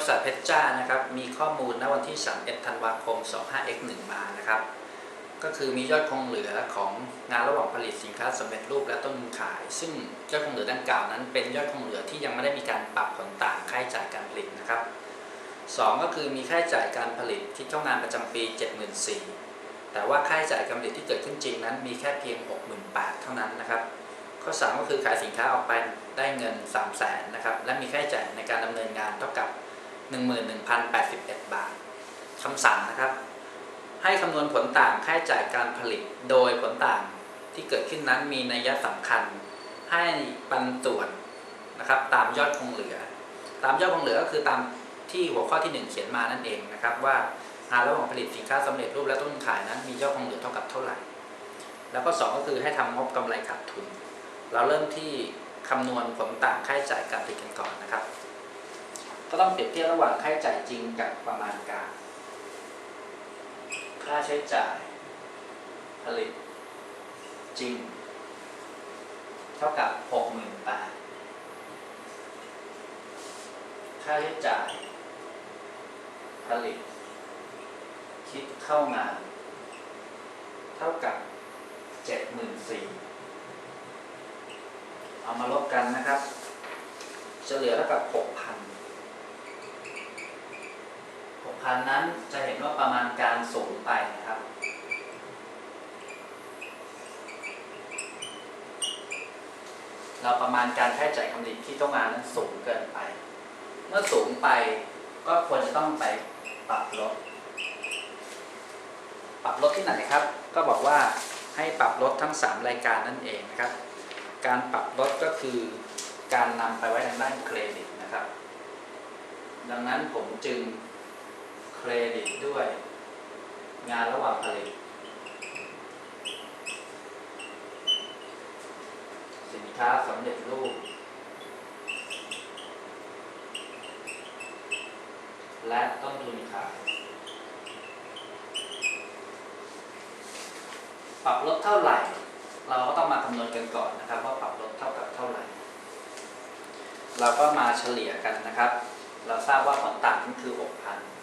ริษัทเพชรจ้านะครับมีข้อมูลณวันที่ 31 ธันวาคม 25x1 มานะครับ ก็คือมียอดคงเหลือของงานระหว่างผลิตสินค้าสำเร็จรูปและต้นทุนขาย ซึ่งยอดคงเหลือดังกล่าวนั้นเป็นยอดคงเหลือที่ยังไม่ได้มีการปรับผลต่างค่าใช้จ่ายการผลิตนะครับสองก็คือมีค่าใช้จ่ายการผลิตที่เท่างานประจำปี 74,000แต่ว่าค่าใช้จ่ายการผลิตที่เกิดขึ้นจริงนั้น มีแค่เพียง 68,000เท่านั้นนะครับข้อ 3 ก็คือขายสินค้าออกไปได้เงิน 3 0 0แสนนะครับ และมีค่าใช้จ่ายในการดำเนินงานเท่ากับ 11,081 บาทคำสั่งนะครับ ให้คำนวณผลต่างค่าใช้จ่ายการผลิต โดยผลต่างที่เกิดขึ้นนั้นมีนัยสำคัญ ให้ปันส่วนนะครับ ตามยอดคงเหลือ ตามยอดคงเหลือก็คือตามที่หัวข้อที่ 1 เขียนมานั่นเองนะครับ ว่างานระหว่างผลิตสินค้าสำเร็จรูปและต้นทุนขายนั้นมียอดคงเหลือเท่ากับเท่าไหร่ แล้วก็สองก็คือให้ทำงบกำไรขาดทุน เราเริ่มที่คำนวณผลต่างค่าใช้จ่ายการผลิตกันก่อนนะครับ ก็ต้องเปรียบเทียบระหว่างค่าใช้จ่ายจริงกับประมาณการ ค่าใช้จ่ายผลิตจริง เท่ากับหกหมื่นบาทค่าใช้จ่ายผลิต คิดเข้างาน เท่ากับเจ็ดหมื่นสี่เอามาลบกันนะครับเฉลี่ยเท่ากับหก พันนั้นจะเห็นว่าประมาณการสูงไปนะครับ เราประมาณการค่าใช้จ่ายกำลิที่ต้องงานนั้นสูงเกินไป เมื่อสูงไปก็ควรจะต้องไปปรับลด ปรับลดที่ไหนครับ ก็บอกว่าให้ปรับลดทั้ง 3 รายการนั่นเองนะครับ การปรับลดก็คือการนำไปไว้ทางด้านเครดิตนะครับ ดังนั้นผมจึง เครดิตด้วย งานระหว่างผลิต สินค้าสำเร็จรูป และต้นทุนขาย ปรับลดเท่าไหร่ เราก็ต้องมาคำนวณกันก่อนนะครับว่าปรับลดเท่ากับเท่าไหร่ เราก็มาเฉลี่ยกันนะครับ เราทราบว่าผลต่างนั่นคือ 6,000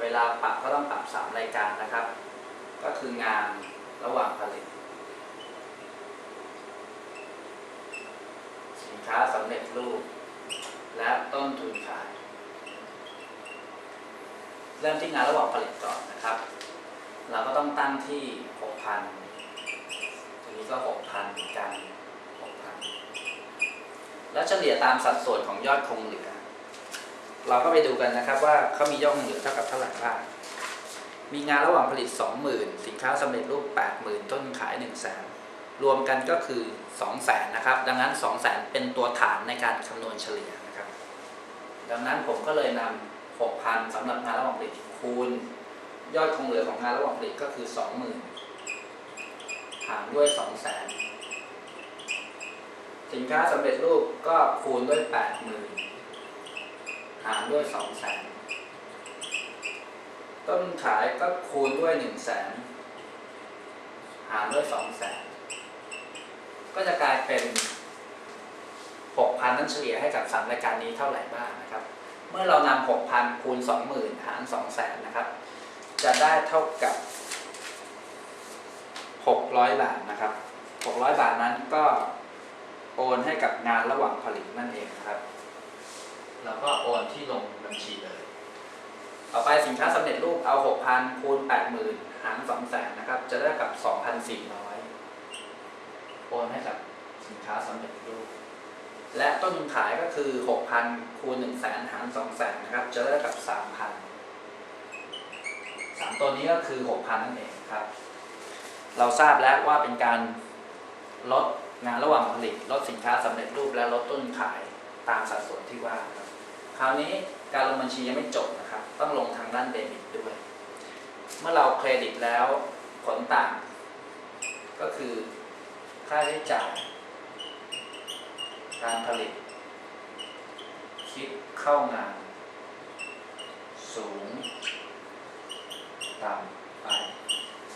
เวลาปรับก็ต้องปรับ 3 รายการนะครับ ก็คืองานระหว่างผลิต สินค้าสำเร็จรูป และต้นทุนขาย เริ่มที่งานระหว่างผลิตก่อนนะครับ เราก็ต้องตั้งที่ 6,000 ทีนี้ก็ 6,000เหมือนกัน 6,000 แล้วเฉลี่ยตามสัดส่วนของยอดคงเหลือ เราก็ไปดูกันนะครับว่าเขามียอดคงเหลือเท่ากับเท่าไหร่บ้าง มีงานระหว่างผลิต 20,000 สินค้าสำเร็จรูป 80,000 ต้นขาย 100,000รวมกันก็คือ 200,000นะครับ ดังนั้น 200,000เป็นตัวฐานในการคำนวณเฉลี่ยนะครับ ดังนั้นผมก็เลยนำ6,000สำหรับงานระหว่างผลิตคูณ ยอดคงเหลือของงานระหว่างผลิตก็คือ 20,000หารด้วย 200,000สินค้าสำเร็จรูปก็คูณด้วย 80,000 หารด้วย200,000ต้นขายก็คูณด้วย100,000หารด้วย200,000ก็จะกลายเป็น6,000นั้นเฉลี่ยให้กับ3รายการนี้เท่าไหร่บ้างนะครับ เมื่อเรานำ6,000คูณ20,000หาร200,000นะครับ จะได้เท่ากับ600บาทนะครับ600บาทนั้นก็โอนให้กับงานระหว่างผลิตนั่นเองครับ แล้วก็โอนที่ลงบัญชีเลย ต่อไปสินค้าสำเร็จรูปเอา 6,000คูณ80,000 หาร200,000นะครับ จะได้กับ 2,400 โอนให้กับสินค้าสำเร็จรูป และต้นทุนขายก็คือ 6,000คูณ100,000 หาร200,000นะครับ จะได้กับ 3,000สามตัวนี้ก็คือ 6,000 นั่นเองครับ เราทราบแล้วว่าเป็นการลดงานระหว่างผลิต ลดสินค้าสำเร็จรูปและลดต้นขาย ตามสัดส่วนที่ว่าครับคราวนี้การลงบัญชียังไม่จบนะครับ ต้องลงทางด้านเดบิตด้วย เมื่อเราเครดิตแล้วผลต่าง ก็คือค่าใช้จ่าย การผลิต คิดเข้างาน สูง ต่ำไป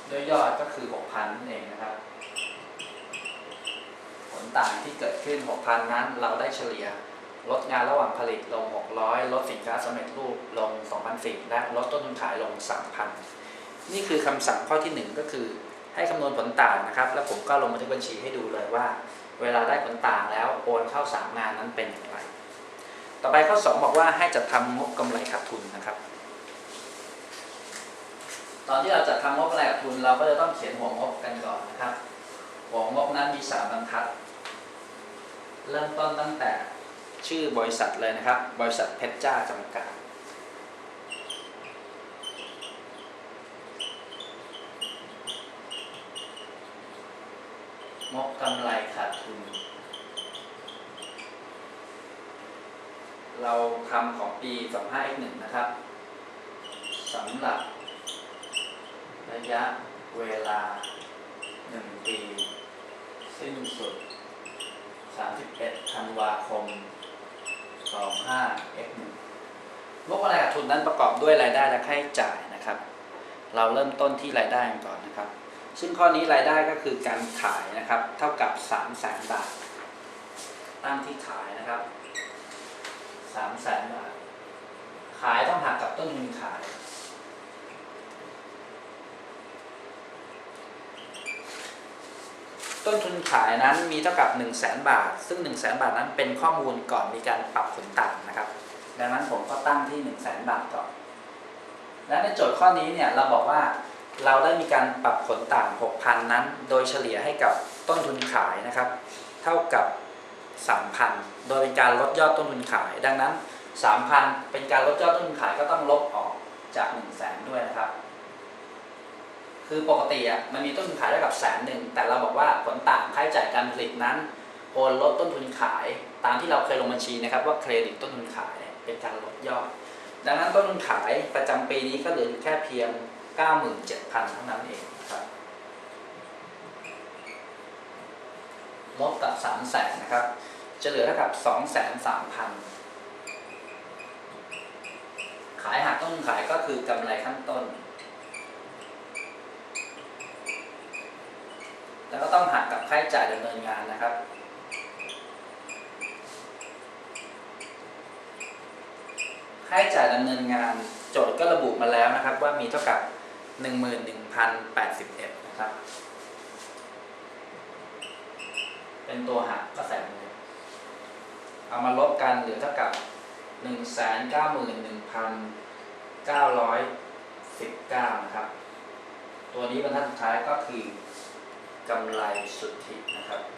โดยยอดก็คือ 6,000นั่นเองนะครับ ผลต่างที่เกิดขึ้น 6,000 นั้นเราได้เฉลี่ย ลดงานระหว่างผลิตลง 600 ลดสินค้าสำเร็จรูปลง 2,400 และลดต้นทุนขายลง 3,000 นี่คือคำสั่งข้อที่ 1 ก็คือให้คำนวณผลต่างนะครับ แล้วผมก็ลงบันทึกบัญชีให้ดูเลยว่า เวลาได้ผลต่างแล้วโอนเข้า 3 งานนั้นเป็นอย่างไร ต่อไปข้อ 2 บอกว่าให้จัดทำงบกำไรขาดทุนนะครับ ตอนที่เราจัดทำงบกำไรขาดทุน เราก็จะต้องเขียนหัวงบกันก่อนนะครับ หัวงบนั้นมีสามบรรทัด เริ่มต้นตั้งแต่ ชื่อบริษัทเลยนะครับ บริษัทเพชรจ้าจำกัดงบกำไรขาดทุน เราทำของปี 25x1 นะครับสำหรับ ระยะเวลา 1 ปี สิ้นสุด 31 ธันวาคม 25F1 งบกำไรกับทุนนั้นประกอบด้วยรายได้และค่าใช้จ่ายนะครับ เราเริ่มต้นที่รายได้กันก่อนนะครับ ซึ่งข้อนี้รายได้ก็คือการขายนะครับ เท่ากับ3 0 0แสนบาท ตั้งที่ขายนะครับ3 0 0แสนบาท ขายต้องหักกับต้นทุนขาย ต้นทุนขายนั้นมีเท่ากับ 1 0 0 0 0แบาท ซึ่ง 1 0 0 0 0แบาทนั้นเป็นข้อมูลก่อนมีการปรับผลต่างนะครับ ดังนั้นผมก็ตั้งที่ 1 0 0 0 0แบาทก่อน และในโจทย์ข้อนี้เนี่ยเราบอกว่าเราได้มีการปรับผลต่าง 6,000 นั้น โดยเฉลี่ยให้กับต้นทุนขายนะครับ เท่ากับ 3,000 โดยเป็นการลดยอดต้นทุนขาย ดังนั้น 3,000 เป็นการลดยอดต้นทุนขายก็ต้องลบออกจาก 1 0 0 0 0แด้วยนะครับ คือปกติอะมันมีต้นทุนขายเท่ากับแสนหนึ่งแต่เราบอกว่าผลต่างค่าใช้จ่ายการผลิตนั้นโอนลดต้นทุนขายตามที่เราเคยลงบัญชีนะครับว่าเครดิตต้นทุนขายเป็นการลดยอด ดังนั้นต้นทุนขายประจำปีนี้ก็เหลืออยู่แค่เพียง 97,000 เท่านั้นเองครับลบกับ3 0 0แสนนะครับ จะเหลือเท่ากับ 2 3 0 0 0 ขายหักต้นทุนขายก็คือกำไรขั้นต้น แล้วก็ต้องหักกับค่าใช้จ่ายดำเนินงานนะครับ ค่าใช้จ่ายดำเนินงานโจทย์ก็ระบุมาแล้วนะครับ ว่ามีเท่ากับ 11,081นะครับ เป็นตัวหักก็ใส่ไปเลยเอามาลบกันเหลือเท่ากับ 191,919 นะครับ ตัวนี้บรรทัดสุดท้ายก็คือ กำไรสุทธินะครับ